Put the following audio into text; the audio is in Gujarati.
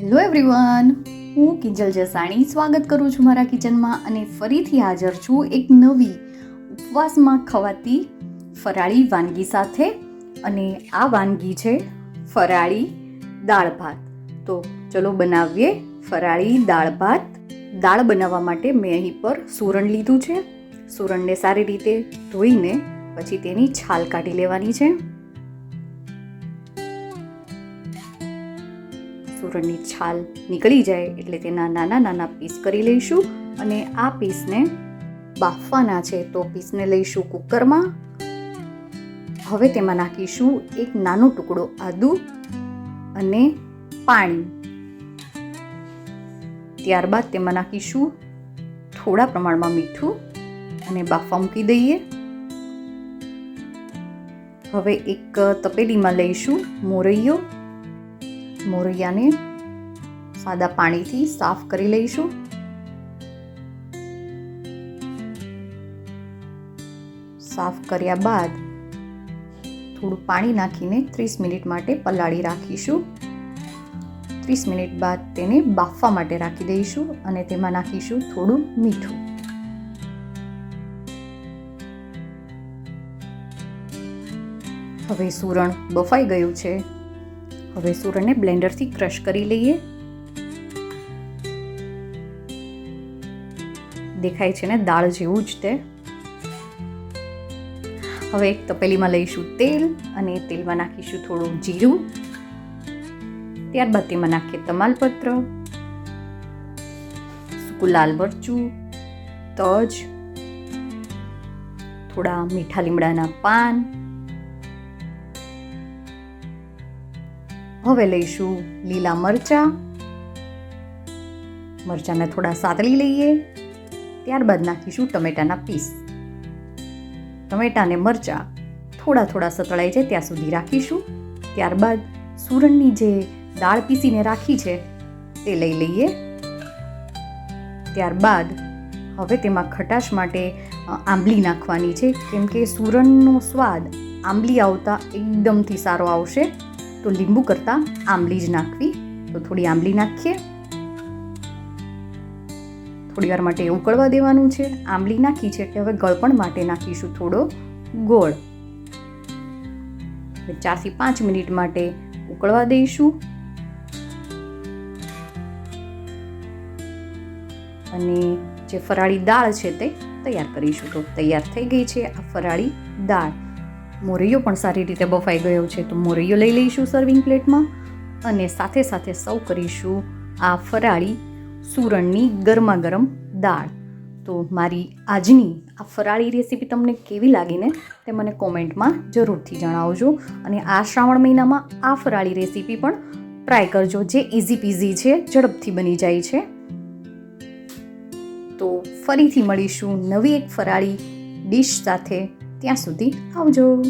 હેલો એવરીવન, હું કિંજલ જસાણી સ્વાગત કરું છું મારા કિચનમાં અને ફરીથી હાજર છું એક નવી ઉપવાસમાં ખવાતી ફરાળી વાનગી સાથે અને આ વાનગી છે ફરાળી દાળ ભાત. તો ચલો બનાવીએ ફરાળી દાળ ભાત. દાળ બનાવવા માટે મેં અહીં પર સુરણ લીધું છે. સુરણને સારી રીતે ધોઈને પછી તેની છાલ કાઢી લેવાની છે. સુરણની છાલ નીકળી જાય એટલે તેના નાના નાના પીસ કરી લઈશું અને આ પીસને બાફવાના છે તો પીસને લઈશું કુકરમાં. હવે તેમાં નાખીશું એક નાનો ટુકડો આદુ અને પાણી. ત્યારબાદ તેમાં નાખીશું થોડા પ્રમાણમાં મીઠું અને બાફવા મૂકી દઈએ. હવે એક તપેલીમાં લઈશું મોરૈયો મોરૈયાને સાદા પાણીથી સાફ કરી લઈશું. સાફ કર્યા બાદ થોડું પાણી નાખીને ત્રીસ મિનિટ માટે પલાળી રાખીશું. ત્રીસ મિનિટ બાદ તેને બાફવા માટે રાખી દઈશું અને તેમાં નાખીશું થોડું મીઠું. હવે સુરણ બફાઈ ગયું છે. હવે સુરણને બ્લેન્ડરથી ક્રશ કરી લઈએ. દેખાય છે ને દાળ જેવું જ તે. હવે એક તપેલીમાં લઈશું તેલ અને તેલમાં નાખીશું થોડું જીરું. ત્યારબાદ તેમાં નાખીએ તમાલપત્ર, સૂકું લાલ મરચું, તજ, થોડા મીઠા લીમડાના પાન હવે લઈશું લીલા મરચાં. મરચાંને થોડા સાતળી લઈએ. ત્યારબાદ નાખીશું ટમેટાના પીસ. ટમેટાને મરચાં થોડા થોડા સતળાઈ જાય ત્યાં સુધી રાખીશું. ત્યારબાદ સુરણની જે દાળ પીસીને રાખી છે, તે લઈ લઈએ. ત્યારબાદ હવે તેમાં ખટાશ માટે આંબલી નાખવાની છે. કેમ કે સુરણનો સ્વાદ આંબલી આવતા એકદમથી સારો આવશે. તો લીંબુ કરતાં આંબલી જ નાખવી. તો થોડી આંબલી નાખીએ. થોડી વાર માટે ઉકળવા દેવાનું છે. આંબલી નાખી છે એટલે હવે ગળપણ માટે નાખીશું થોડો ગોળ. ચારથી પાંચ મિનિટ માટે ઉકળવા દઈશું. અને જે ફરાળી દાળ છે તે તૈયાર કરીશું. તો તૈયાર થઈ ગઈ છે આ ફરાળી દાળ. મોરૈયો પણ સારી રીતે બફાઈ ગયો છે, તો મોરૈયો લઈ લઈશું સર્વિંગ પ્લેટમાં અને સાથે સાથે સર્વ કરીશું આ ફરાળી સુરણની ગરમા ગરમ દાળ. તો મારી આજની આ ફરાળી રેસીપી તમને કેવી લાગીને તે મને કોમેન્ટમાં જરૂરથી જણાવજો અને આ શ્રાવણ મહિનામાં આ ફરાળી રેસીપી પણ ટ્રાય કરજો, જે ઇઝી પીઝી છે, ઝડપથી બની જાય છે. તો ફરીથી મળીશું નવી એક ફરાળી ડિશ સાથે. ત્યાં સુધી આવજો.